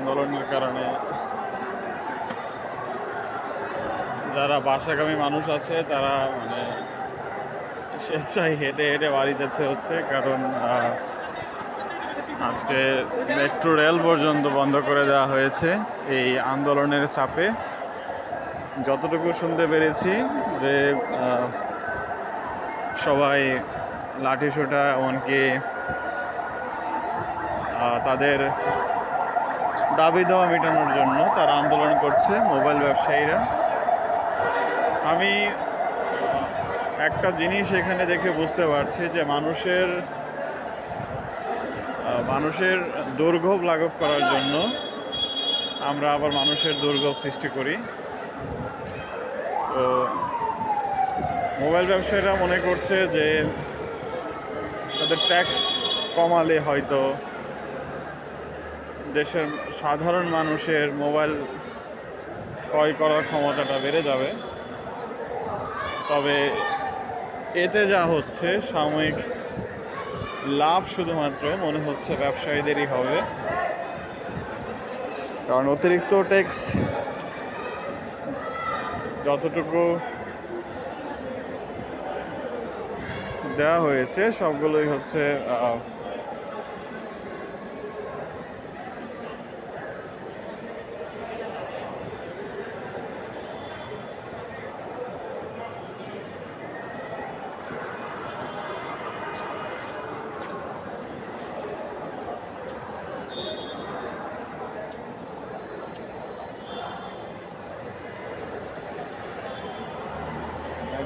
আন্দোলনের কারণে যারা বাসাগামী মানুষ আছে, তারা মানে স্বেচ্ছায় হেঁটে হেঁটে বাড়ি যেতে হচ্ছে, কারণ আজকে মেট্রো রেল পর্যন্ত বন্ধ করে দেওয়া হয়েছে এই আন্দোলনের চাপে। যতটুকু শুনতে পেরেছি যে সবাই লাঠি সোটা এমনকি তাদের দাবি দেওয়া মেটানোর জন্য তারা আন্দোলন করছে মোবাইল ব্যবসায়ীরা। আমি একটা জিনিস এখানে দেখে বুঝতে পারছি যে মানুষের মানুষের দুর্ভোগ লাঘব করার জন্য আমরা আবার মানুষের দুর্ভোগ সৃষ্টি করি। তো মোবাইল ব্যবসায়ীরা মনে করছে যে তাদের ট্যাক্স কমালে হয়তো দেশের সাধারণ মানুষের মোবাইল ক্রয় করার ক্ষমতাটা বেড়ে যাবে। তবে এতে যা হচ্ছে, সাময়িক লাভ শুধুমাত্র মনে হচ্ছে ব্যবসায়ীদেরই হবে। কারণ অতিরিক্ত ট্যাক্স যতটুকু দেওয়া হয়েছে, সবগুলোই হচ্ছে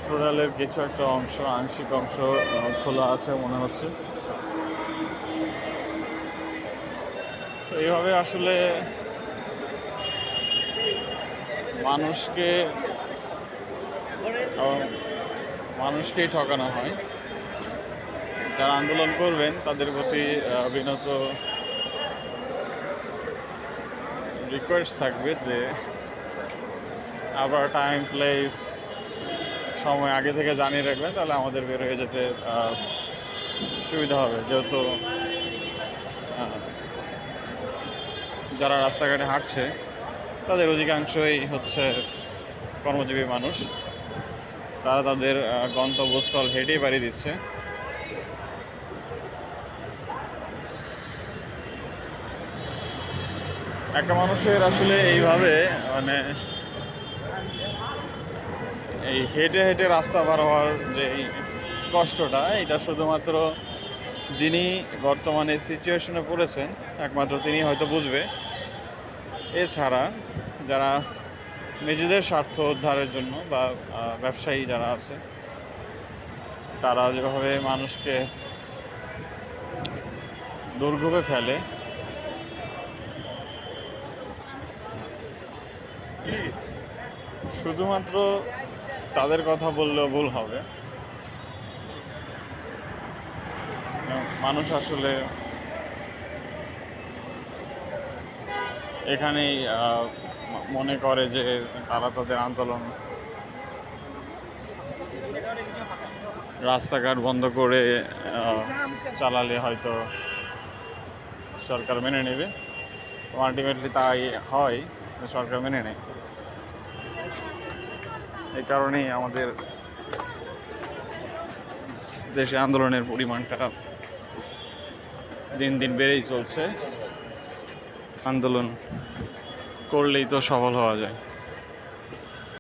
মেট্রো রেলের কিছু একটা অংশ, আংশিক অংশ খোলা আছে মনে হচ্ছে। এইভাবে আসলে মানুষকে মানুষকেই ঠকানো হয়। যারা আন্দোলন করবেন, তাদের প্রতি বিনত রিকোয়েস্ট থাকবে যে, আবার টাইম প্লেস সময় আগে থেকে জানিয়ে রাখবেন তাহলে আমাদের বের হয়ে যেতে সুবিধা হবে। যেহেতু যারা রাস্তাঘাটে হাঁটছে, তাদের অধিকাংশই হচ্ছে কর্মজীবী মানুষ। তারা তাদের গন্তব্যস্থল হেঁটেই বাড়ি দিচ্ছে। একটা মানুষের আসলে এইভাবে মানে এই হেঁটে হেঁটে রাস্তা পার হওয়ার যে এই কষ্টটা এটা শুধুমাত্র যিনি বর্তমানে সিচুয়েশনে পড়েছেন, একমাত্র তিনি হয়তো বুঝবে। এছাড়া যারা নিজেদের স্বার্থ উদ্ধারের জন্য বা ব্যবসায়ী যারা আছে, তারা যেভাবে মানুষকে দুর্ভোগে ফেলে, শুধুমাত্র তাদের কথা বললেও ভুল হবে। মানুষ আসলে এখানেই মনে করে যে তারা তাদের আন্দোলন রাস্তাঘাট বন্ধ করে চালালে হয়তো সরকার মেনে নেবে। আলটিমেটলি তাই হয়, সরকার মেনে নেয়। এই কারণেই আমাদের দেশে আন্দোলনের পরিমাণটা দিন দিন বেড়েই চলছে। আন্দোলন করলেই তো সফল হওয়া যায়।